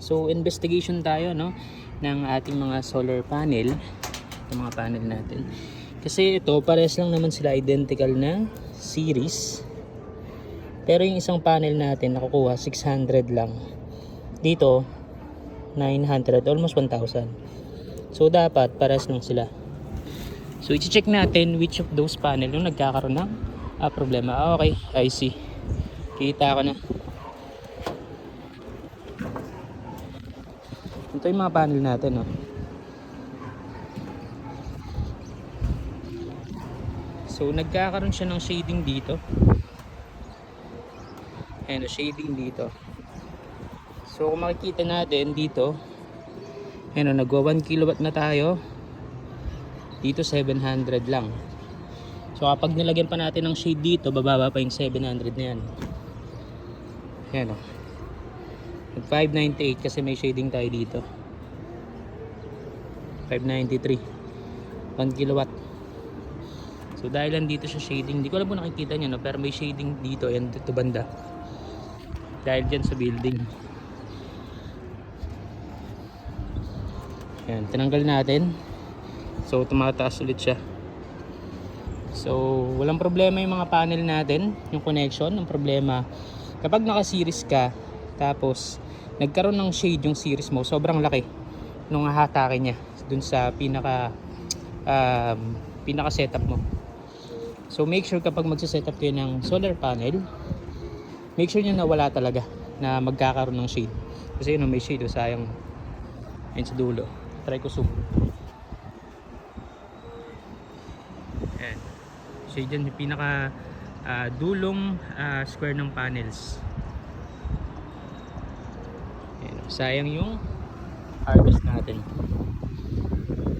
So investigation tayo no ng ating mga solar panel, yung mga panel natin. Kasi ito pares lang naman sila identical na series. Pero yung isang panel natin nakukuha 600 lang. Dito 900 almost 1000. So dapat pares lang sila. So i-check natin which of those panel yung nagkakaroon ng ah, problema. Ah, okay, I see. Kita ko na. Ito yung mga panel natin, no. So, nagkakaroon siya ng shading dito. Ayan, shading dito. So, kung makikita natin dito, ayan, o, nagwa 1 kilowatt na tayo. Dito, 700 lang. So, kapag nilagyan pa natin ng shade dito, bababa pa yung 700 na yan. Ayan. Nag 598 kasi may shading tayo dito. 593. 1 kilowatt. So dahil lang dito siya shading, hindi ko alam kung nakikita niyo no, pero may shading dito, yan dito banda. Dahil diyan sa building. Yan, tinanggal natin. So tumataas ulit siya. So walang problema yung mga panel natin, yung connection, ang problema kapag naka-series ka, tapos nagkaroon ng shade yung series mo, sobrang laki nung hahatake niya dun sa pinaka um, pinaka setup mo. So make sure kapag magse-setup kayo ng solar panel, make sure niyo na wala talaga na magkakaroon ng shade. Kasi yun, may shade, oh, sayang. Ayun sa dulo. Try ko zoom. Ayan. Shade yan, yung pinaka ah, dulong ah, square ng panels. Ayan, sayang yung harvest natin.